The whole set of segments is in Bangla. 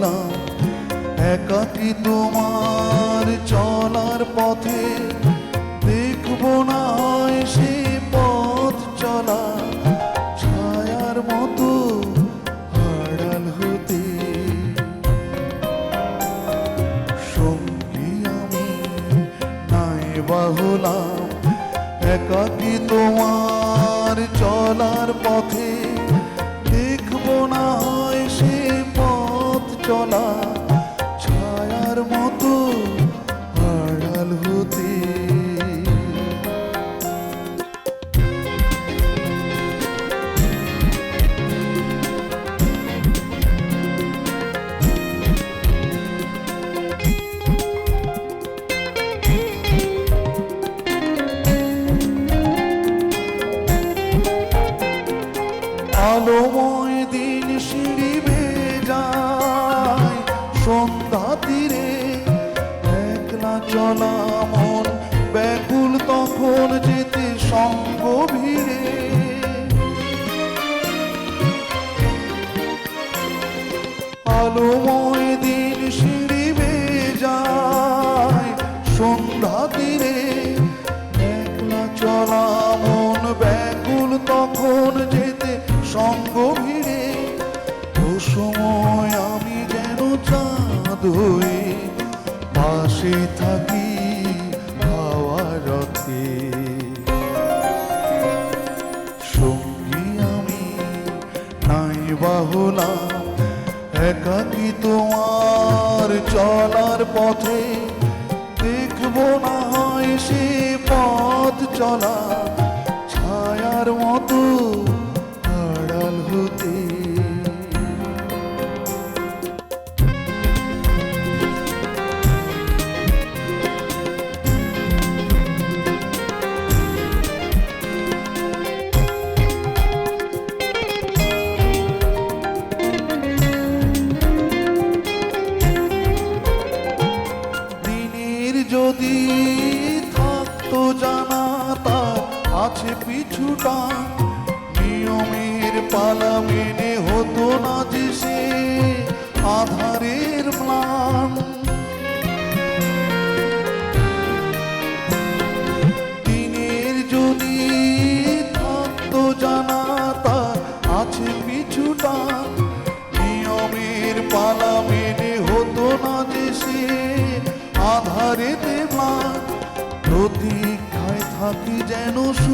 বাহুলা একাকি তোমার চলার পথে দেখব না সে পথ চলা, ছায়ার মতো হারাল হতে। সঙ্গী আমি নাই বাহুলাম একাকি তোমার চলার তখন যেতে সঙ্গ ভিড়ে ও সময় আমি যেন চাঁদ হয়ে পাশে থাকি একাকি তোমার চলার পথে। দেখব না হয় সে পথ চলা, ছায়ার মতো পিছুটা নিয়মের পালা মেনে হতো না যে সে আধারের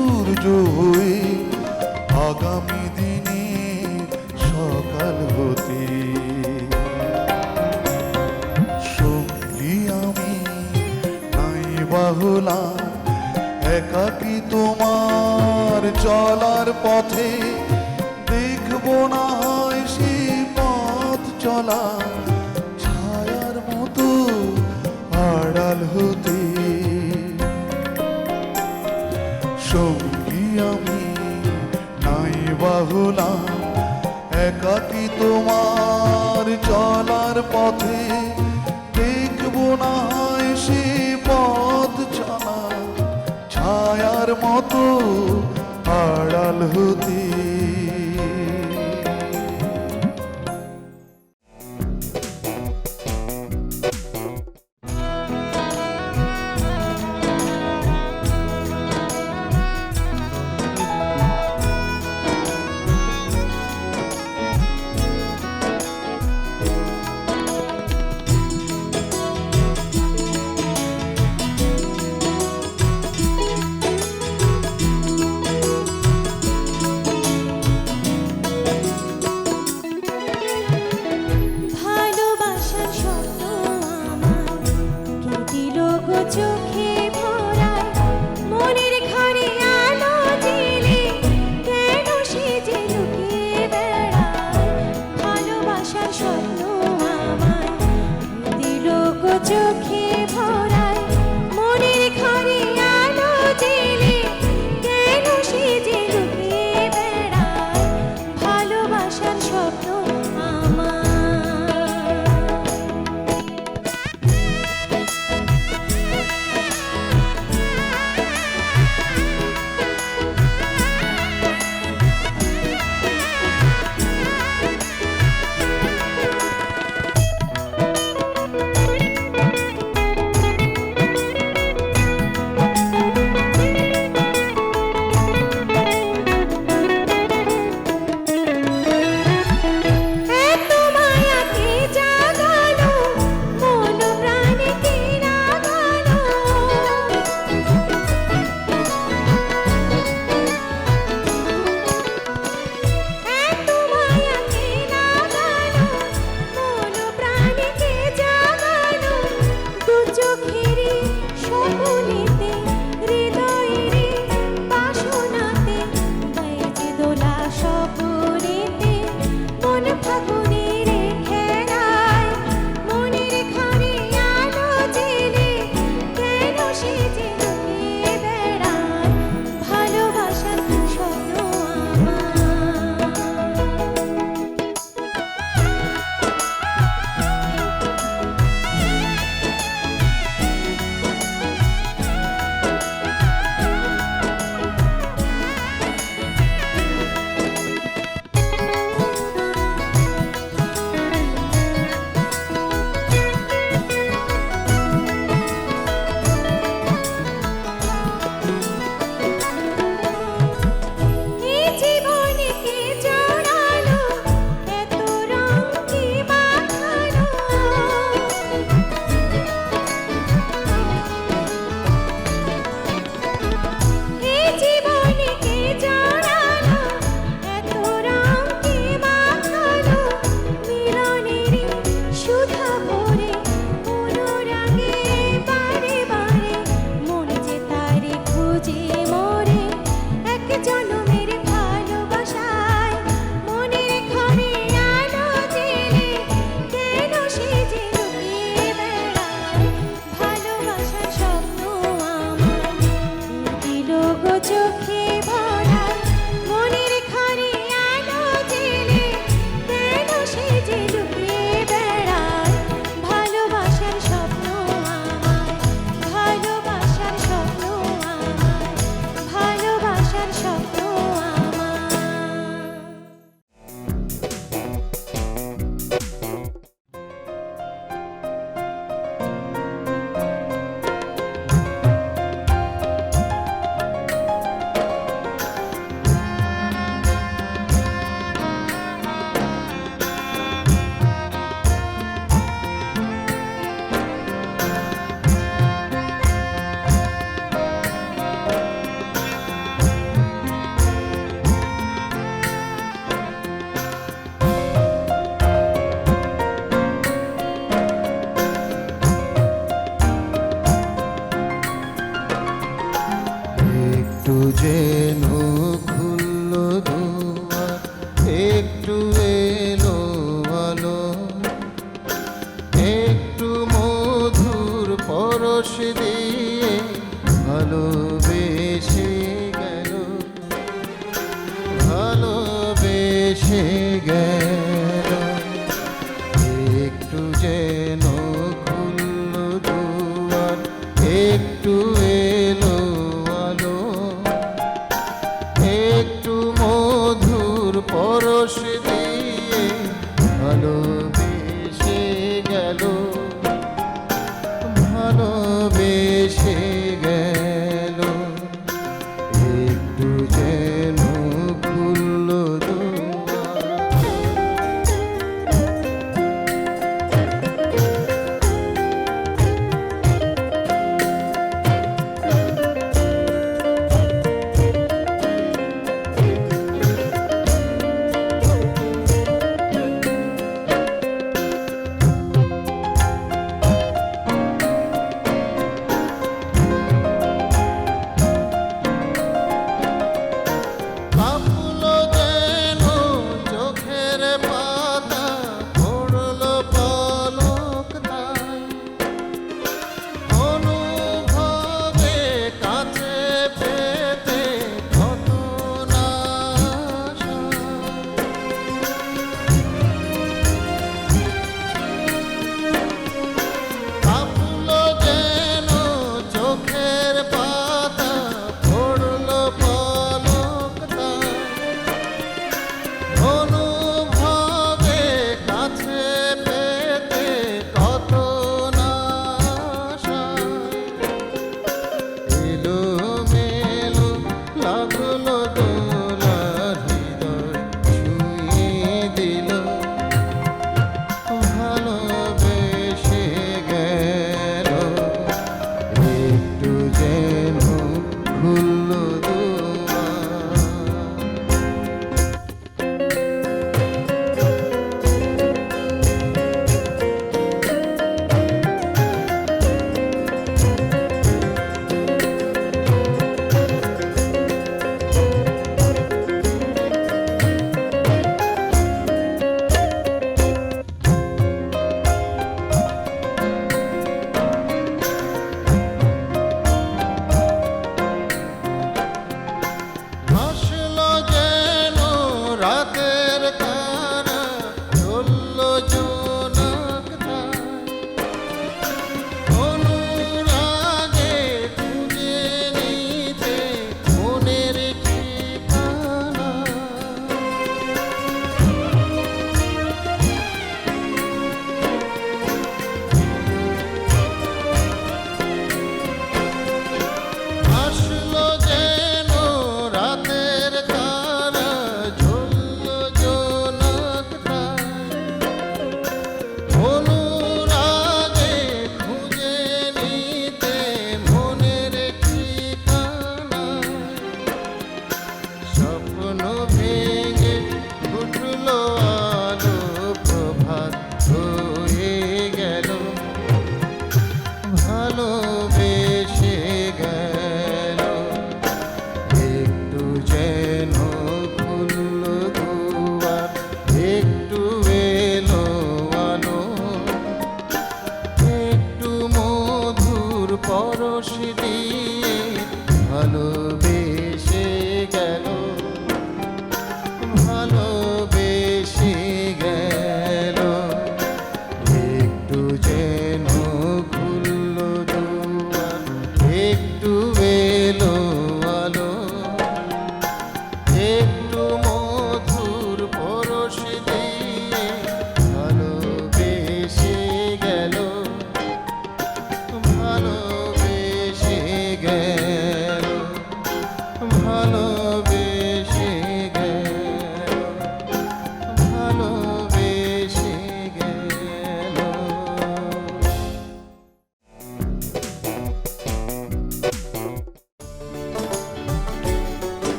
সূর্য হয়ে আগামী দিনে সকাল হতে। সঙ্গী আমি নাই বাহুলা একাকি তোমার চলার পথে দেখব না সে পথ চলা। বাহুলা একাকি তোমার চলার পথে দেখব না সে পথ ছায়ার মতো আড়াল হতে।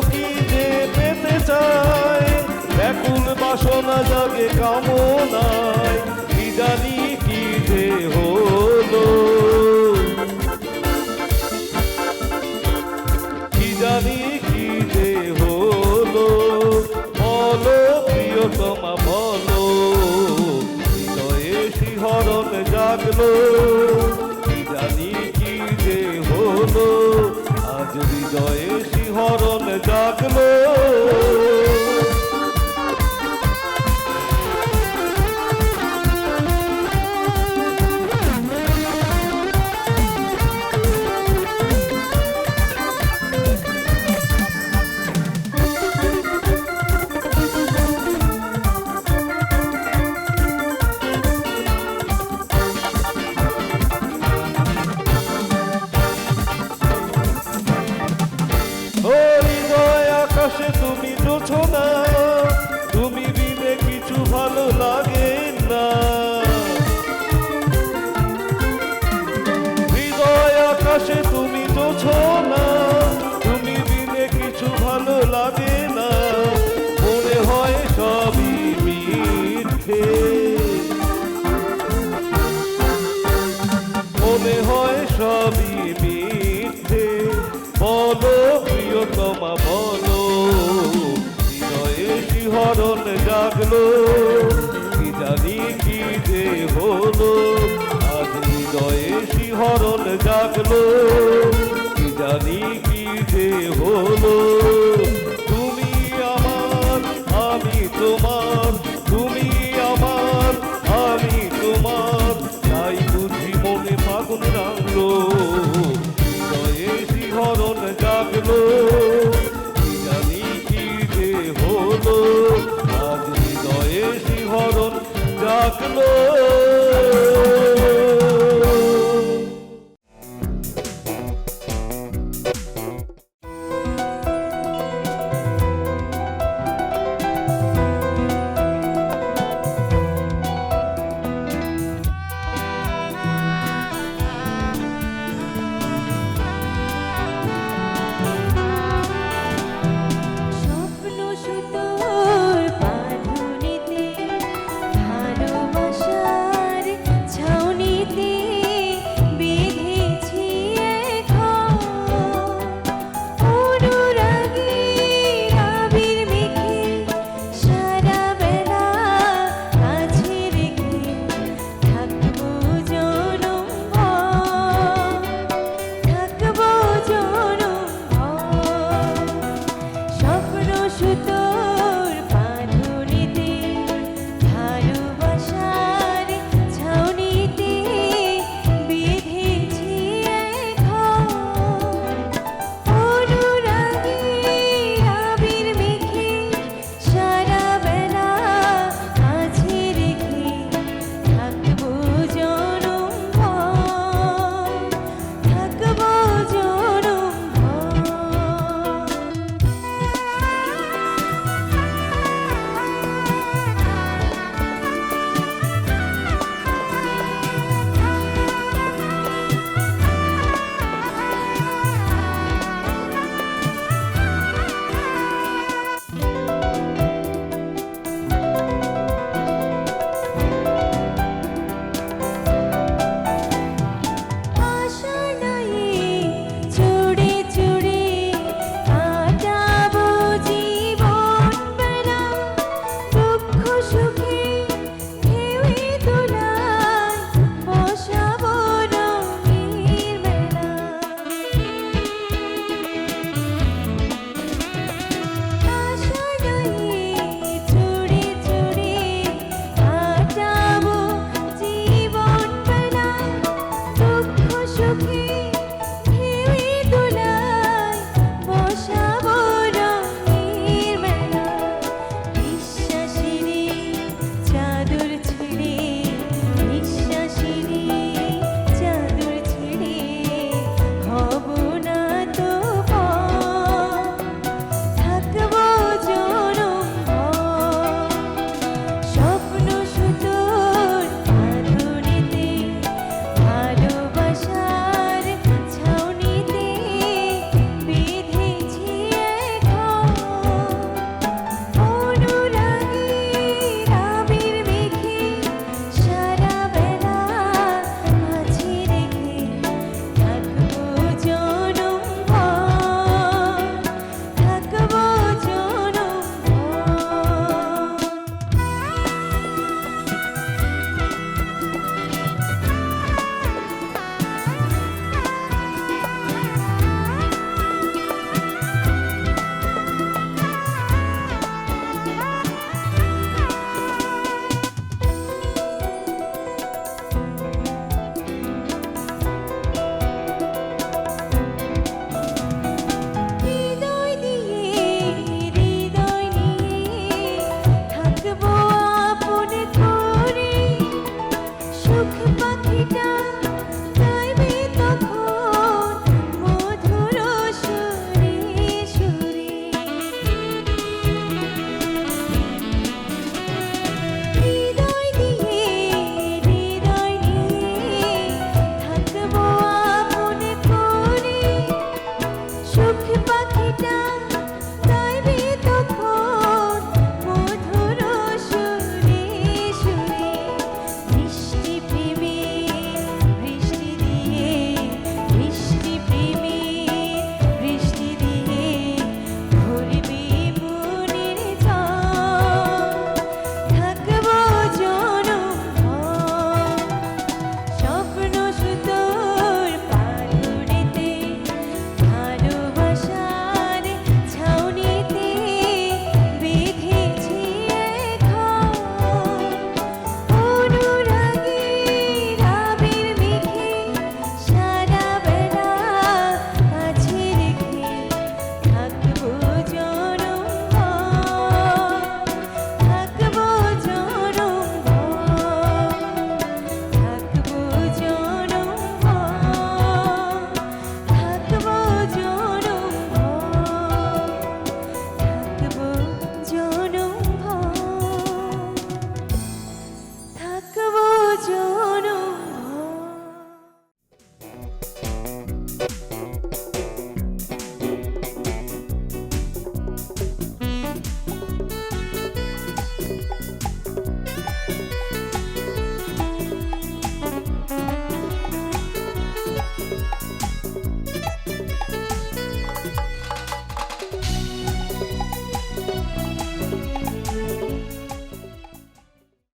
কি যে পেতে চায়? ব্যাকুল বাসনা জাগে কামনায়। কি জানি জানি কি হলো।